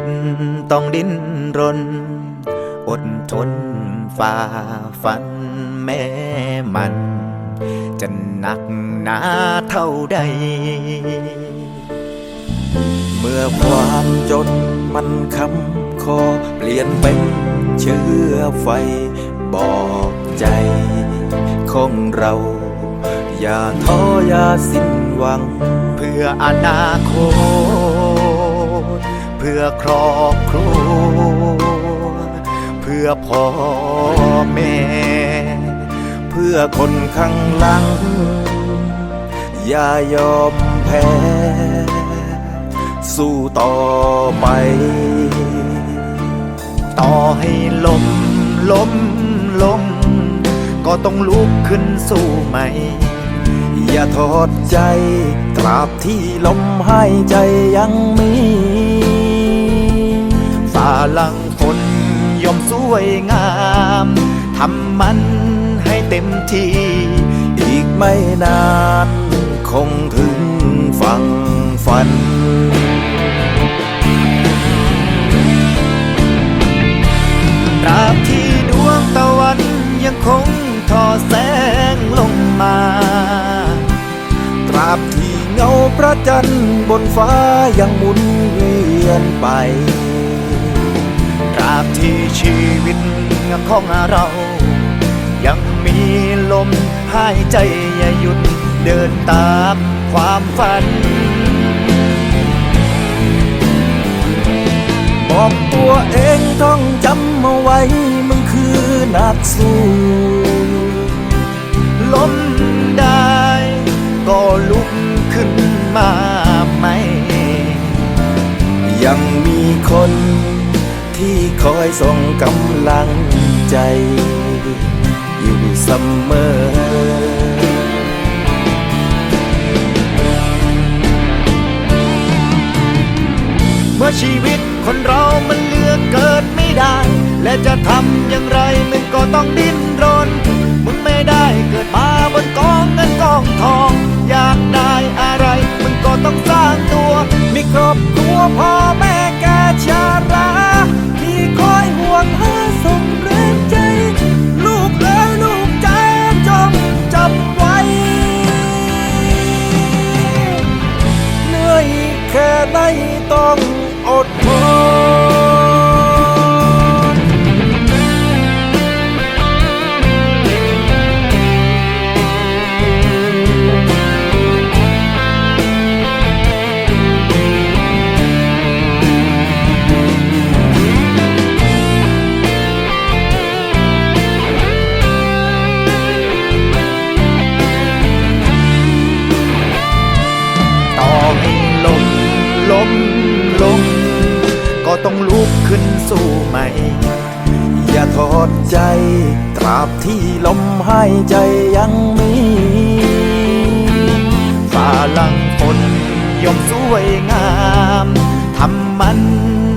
ตต้องดิ้นรน อดทนฝ่าฟันแม่มัน จะหนักหนาเท่าใด เมื่อความจนมันคำคอเปลี่ยนเป็นเชื้อไฟบอกใจของเรา อย่าท้ออย่าสิ้นหวัง เพื่ออนาคต พื่อครอบครัว เพื่อพ่อแม่ เพื่อคนข้างหลัง อย่ายอมแพ้ สู้ต่อไป ต่อให้ล้มล้มลงก็ต้องลุกขึ้นสู้ใหม่ อย่าทอดใจ ตราบที่ลมหายใจยังมีาลังฝนย่อมสวยงามทำมันให้เต็มที่ อีกไม่นาน คงถึงฝั่งฝันตราบที่ดวงตะวันยังคงทอแสงลงมา ตราบที่เงาพระจันทร์บนฟ้ายังหมุนเวียนไป ตราบที่ชีวิตของเรา ยังมีลมหายใจอย่าหยุดเดินตามความฝันบอกตัวเองต้องจำเอาไว้มึงคือนักสู้ล้มได้ก็ลุกขึ้นมาใหม่ ยังมีคน ที่คอยส่งกำลังใจ อยู่เสมอเมื่อชีวิตคนเรามันเลือกเกิดไม่ได้ และจะทำอย่างไรมึงก็ต้องดิ้นรน มึงไม่ได้ อด ต้องลุกขึ้นสู้ใหม่ อย่าทอดใจ ตราบที่ลมหายใจยังมีฝ่าลังฝนยอมสวยงามทำมัน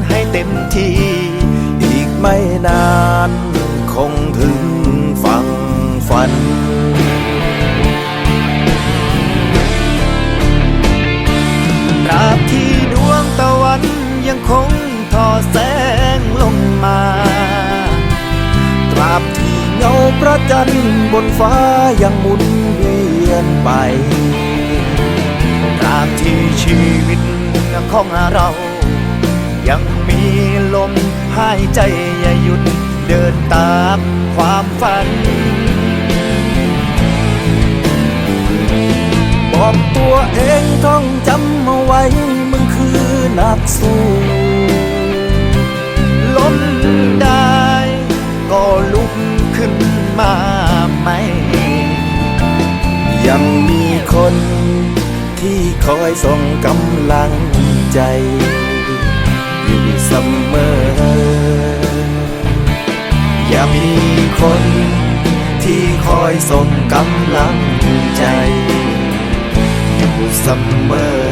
ให้เต็มที่ อีกไม่นาน คงถึงฝั่งฝัน ฟ้ายังหมุนเวียนไปตราบที่ชีวิตของเรา ยังมีลมหายใจอย่าหยุดเดินตามความฝัน บอกตัวเองต้องจำเอาไว้มึงคือนักสู้ คอยส่งกำลังใจ อยู่เสมอ อย่ามีคนที่คอยส่งกำลังใจ อยู่เสมอ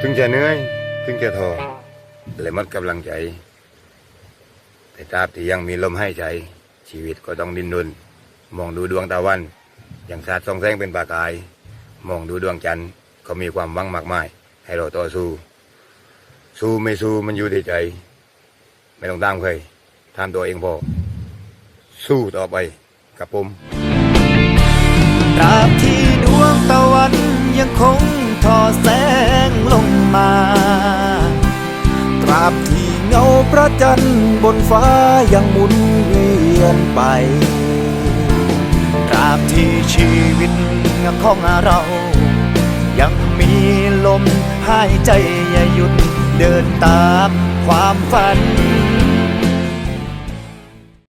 ถึงจะเหนื่อยถึงจะท้อ และหมดกำลังใจ แต่ตราบที่ยังมีลมหายใจ ชีวิตก็ต้องดิ้นรนมองดูดวงตะวัน อย่างสาดส่องแสงเป็นประกาย มองดูดวงจันทร์ก็มีความหวังมากมาย ให้เราต่อสู้ สู้ไม่สู้มันอยู่ที่ใจ ไม่ต้องตามใครทำตัวเองพอ สู้ต่อไปกับผมตราบที่ดวงตะวันยังคงทอแสงาบที่เงาพระจันทร์บนฟ้ายังหมุนเวียนไปตราบที่ชีวิตของเรา ยังมีลมหายใจอย่าหยุดเดินตามความฝัน